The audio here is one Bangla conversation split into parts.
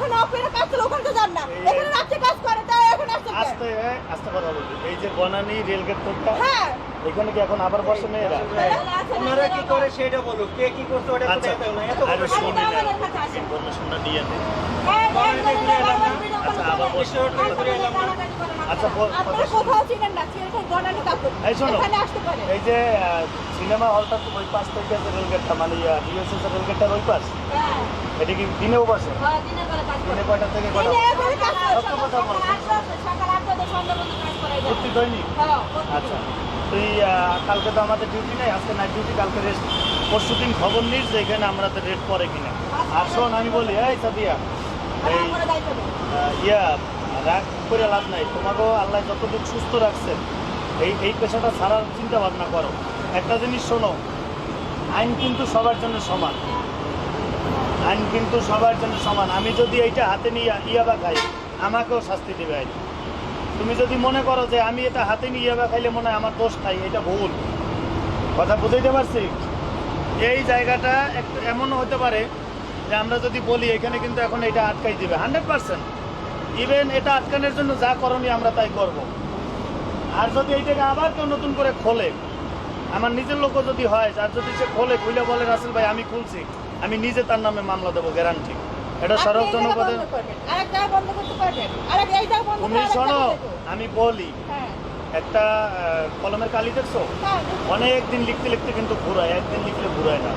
এখানে অপেরা কাজ চলে ওখানে যান না। এখানে রাত্রে কাজ করে তাই এখানে কেন? আস্তে আস্তে কথা বলছি। এই যে বনানি রেলগেট কোডটা হ্যাঁ। এখানে কি এখন আবার বসে মেয়েরা? ওনারা কি করে সেটা বলো কে কি করছে ওটা আচ্ছা। কোথায় না এত আরে কথা শুনি না ইনফরমেশনটা দিয়ে দিন। হ্যাঁ, আচ্ছা, আবার বসে আর করে এলাম না। আচ্ছা, আপনারা কোথাও চিনেন না চিনেন বনানি কাপড় এখানে আসতে পারে। এই যে সিনেমা হলটা তো ওই পাশ থেকে যে রেলগেটটা মানে ডিএসএস রেলগেটটার ওই পাশ? হ্যাঁ। এটা কি দিনেও বসে? হ্যাঁ, দিনে কয়টা থেকে প্রতি দৈনিক হ্যাঁ আচ্ছা। তুই কালকে তো আমাদের ডিউটি নেই আজকে নাইট ডিউটি কালকে রেস্ট পরশু দিন খবর নিস যে এখানে আমরা তো রেট পরে কিনা। আর শোন আমি বলি এই সাদিয়া এই ইয়া রাগ করে লাভ নাই। তোমাকেও আল্লাহ যতটুকু সুস্থ রাখছেন এই এই পেশাটা ছাড়ার চিন্তা ভাবনা করো। একটা জিনিস শোনো আইন কিন্তু সবার জন্য সমান। আইন কিন্তু সবার জন্য সমান। আমি যদি এইটা হাতে নিয়ে ইয়াবা খাই, আমাকেও শাস্তি দেবে আইন। তুমি যদি মনে করো যে আমি এটা হাতে নিয়ে ইয়াবা খাইলে মনে হয় আমার দোষ খাই এটা ভুল। কথা বুঝাইতে পারছি? এই জায়গাটা একটা এমনও হতে পারে যে আমরা যদি বলি, এখানে কিন্তু এখন এটা আটকাই দিবে। Hundred percent. ইভেন এটা আটকানোর জন্য যা করণীয় আমরা তাই করব। আর যদি এইটাকে আবার কেউ নতুন করে খোলে, আমার নিজের লোকও যদি হয় আর যদি সে খোলে খুলে বলে, রাসেল ভাই, আমি খুলছি। আমি নিজে তার নামে মামলা দেবো গ্যারান্টি এটা আপনি সড়ক এই জায়গা জনপদে বন্ধ করবেন। আরেক জায়গা বন্ধ করতে পারবেন আরেক এই জায়গা বন্ধ তুমি শোনো আমি বলি হ্যাঁ। একটা কলমের কালি দেখছ? হ্যাঁ অনেক দিন লিখতে লিখতে কিন্তু ঘুরায় একদিন লিখলে ঘুরায় না।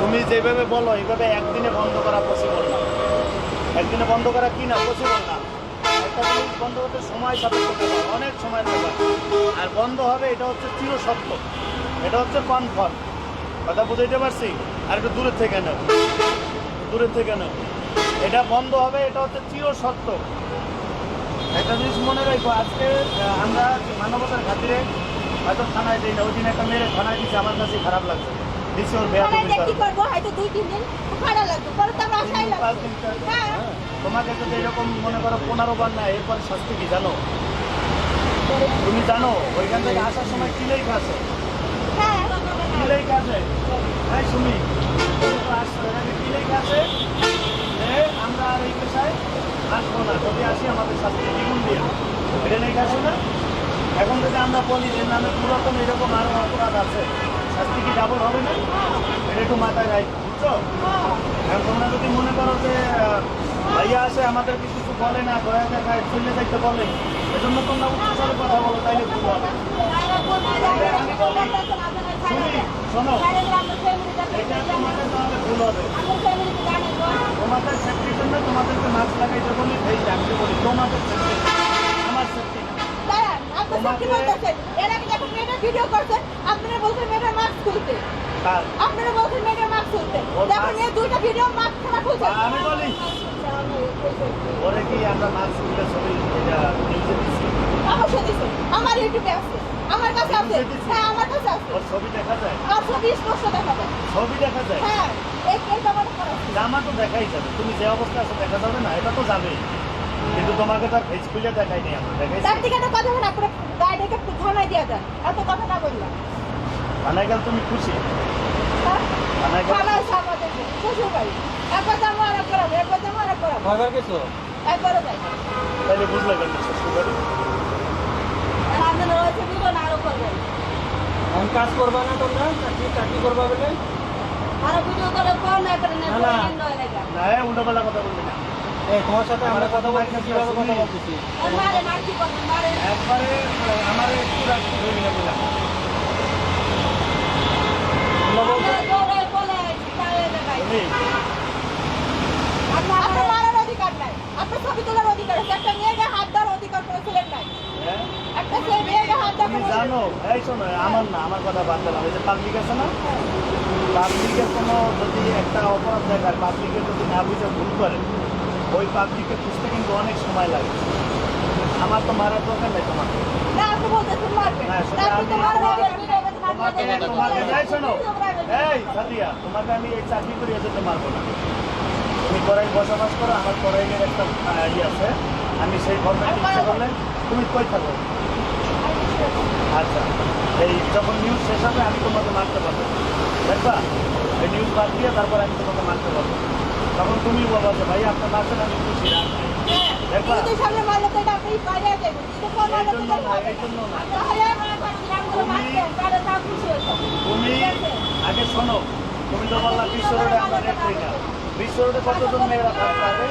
তুমি যেভাবে বলো এইভাবে একদিনে বন্ধ করা পসিবল না। একদিনে বন্ধ করা কি না পসিবল না। একটা জিনিস বন্ধ করতে সময় সাপেক্ষ অনেক সময় ব্যাপার আর বন্ধ হবে এটা হচ্ছে চিরসত্য। এটা হচ্ছে কনফার্ম কথা বুঝাইতে পারছি? আর একটু দূরের থেকে নেও। দূরের থেকে নেও। এটা বন্ধ হবে এটা হচ্ছে চিরসত্য। একটা জিনিস মনে রাখব আজকে আমরা মানবতার খাতিরে হয়তো থানায় দিই না ওই দিন একটা মেয়ের থানায় দিচ্ছে আমার কাছে খারাপ লাগছে। দিচ্ছে ওর বেয়া লাগবে। হ্যাঁ। তোমাকে যদি এরকম মনে করো পনেরো বার না এরপর শাস্তি কি জানো? তুমি জানো ওইখান থেকে আসার সময় কিলেই খাচ্ছে হ্যাঁ। কিলেই খাচ্ছে হ্যাঁ শুনি। খাচ্ছে যে আমরা আর এই পেশায় আসব না। যদি আসি, আমাদের শাস্তি দ্বিগুণ দিয়ে। এটা খাচ্ছে না? এখন যদি আমরা বলি যে এরকম আরও অপরাধ আছে, শাস্তি কি ডাবল হবে না? এটা একটু মাথায় রাখ, বুঝছ? এখন তোমরা যদি মনে করো যে ভাইয়া আসে আমাদেরকে কিছু বলে না, দয়া দেখায় চলে যাইতে বলে। এজন্য তোমরা উচ্চস্বরে কথা বলো, তাইলে ভুল হবে। শুনি এটা তোমাদের ভুল হবে। তোমাদের জন্য তোমাদেরকে মাস্ক লাগাইতে বলি, এই ডাকতে বলি, তোমাদের ভিডিও করছেন আপনারা বলছেন মেয়েটার মাস্ক খুলতে। আপনারা বলছেন মেয়েটার মাস্ক খুলতে। ওর এই দুইটা ভিডিও মাস্ক ছাড়া খুলছে। আমি বলি ওরে কি আমরা মাস্ক খুলে ছবি এটা নিউজে দিচ্ছি অবশ্যই দিছে। আমার ইউটিউবে আছে। আমার কাছে আছে। হ্যাঁ আমার কাছে আছে। ওর ছবি দেখা যায়? আর ছবি স্পষ্ট দেখা যায়। ছবি দেখা যায়? হ্যাঁ এই এই জামাটা করা জামা তো দেখাই যাবে। তুমি যে অবস্থা আছে দেখা যাবে না? এটা তো যাবেই। কিন্তু তোমাকে তো ফেস খুলে দেখাই নেই আমরা দেখাইছি? তার থেকে একটা কথা বলে আপনার গাড়িটাকে একটু থানায় দিয়ে দেন এত কথা না বললাম থানায় গেলে তুমি খুশি? হ্যাঁ? থানায় গেলে থানায় সামনে শ্বশুর বাড়ি। একবার যাব আর একবার যাব একবার যাব আর একবার যাব। কয়বার গেছো? একবারও যাই। তাহলে বুঝলে কেন শ্বশুরবাড়ি আপনারা রয়েছে বুঝবেন আরও করবেন কাজ করবা না তোমরা? চাকরি চাকরি করবা বলে? আরও ভিডিও করে না করে। না হ্যাঁ উল্টোপাল্টা কথা বলবি না এই তোমার সাথে আমরা কথা বলছি কীভাবে কথা বলতেছি? একবারে আমার একটু রাখতে ধরে বললাম হ্যাঁ। জানো এই শোনো আমার না আমার কথা বাদ দিলাম এই যে পাবলিক আছে না? পাবলিকের কোনো যদি একটা অপরাধ দেখায় পাবলিকের যদি না বুঝে ভুল করে ওই পাবলিকে খুঁজতে কিন্তু অনেক সময় লাগে। আমার তো মারার দরকার নেই তোমাকে। তোমাকে আমি এই চাকরি করি না। তুমি করাই বসবাস করো আমার করাইলের একটা ইয়ে আছে। আমি সেই ফর্মেট ইচ্ছে করলে তুমি কই থাকো? আচ্ছা এই যখন নিউজ শেষ হবে আমি তোমাকে মারতে পারব। দেখবা? এই নিউজ বাদ দিয়ে তারপর আমি তোমাকে মারতে পারব। তখন তুমি বলবা যে ভাই আপনার আমি খুশি নাই। হ্যাঁ, তুমি- তাও খুশি? আগে শোনো তুমি তো বললা বিশ্ব রোডে আমরা রেট করি না। বিশ্ব রোডে কতজন মেয়েরা থাকতে